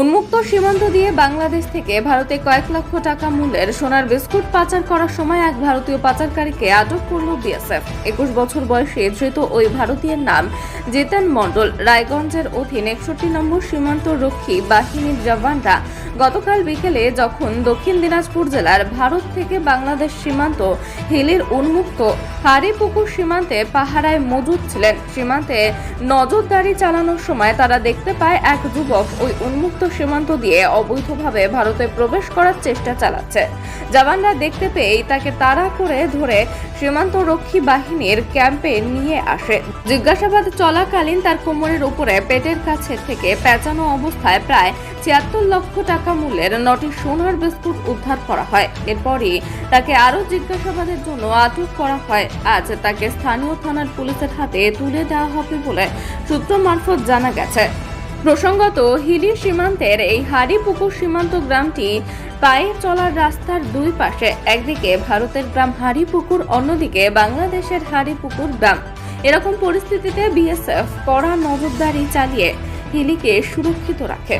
উন্মুক্ত সীমান্ত দিয়ে বাংলাদেশ থেকে ভারতে কয়েক লক্ষ টাকা মূল্যের সোনার বিস্কুট পাচার করার সময় এক ভারতীয় পাচারকারীকে আটক করল বিএসএফ। একুশ বছর বয়সে ধৃত ওই ভারতীয়ের নাম জিতেন মণ্ডল। রায়গঞ্জের অধীন একষট্টি নম্বর সীমান্ত রক্ষী বাহিনীর জওয়ানরা গতকাল বিকেলে যখন দক্ষিণ দিনাজপুর জেলার ভারত থেকে বাংলাদেশ সীমান্ত হিলির উন্মুক্ত হারিপুকুর সীমান্তে পাহারায় মজুদ ছিলেন। সীমান্তে নজরদারি চালানোর সময় তারা দেখতে পায় এক যুবক ওই উন্মুক্ত সীমান্ত দিয়ে অবৈধভাবে ভারতে প্রবেশ করার চেষ্টা চালাচ্ছে। জওয়ানরা দেখতে পেয়েই তাকে তাড়া করে ধরে সীমান্ত রক্ষী বাহিনীর ক্যাম্পে নিয়ে আসে। জিজ্ঞাসাবাদ চলাকালীন তার কোমরের উপরে পেটের কাছে থেকে পেঁচানো অবস্থায় প্রায় ছিয়াত্তর লক্ষ টাকা মূল্যের নটি সোনার বিস্কুট উদ্ধার করা হয়। এরপরই তাকে আরও জিজ্ঞাসাবাদের জন্য আটক করা হয়। আজ তাকে স্থানীয় থানার পুলিশের হাতে তুলে দেওয়া হবে বলে সূত্র মারফত জানা গেছে। প্রসঙ্গত, হিলি সীমান্তের এই হাড়িপুকুর সীমান্ত গ্রামটি পায়ে চলার রাস্তার দুই পাশে, একদিকে ভারতের গ্রাম হাড়িপুকুর, অন্যদিকে বাংলাদেশের হাড়িপুকুর গ্রাম। এরকম পরিস্থিতিতে বিএসএফ কড়া নজরদারি চালিয়ে হিলিকে সুরক্ষিত রাখে।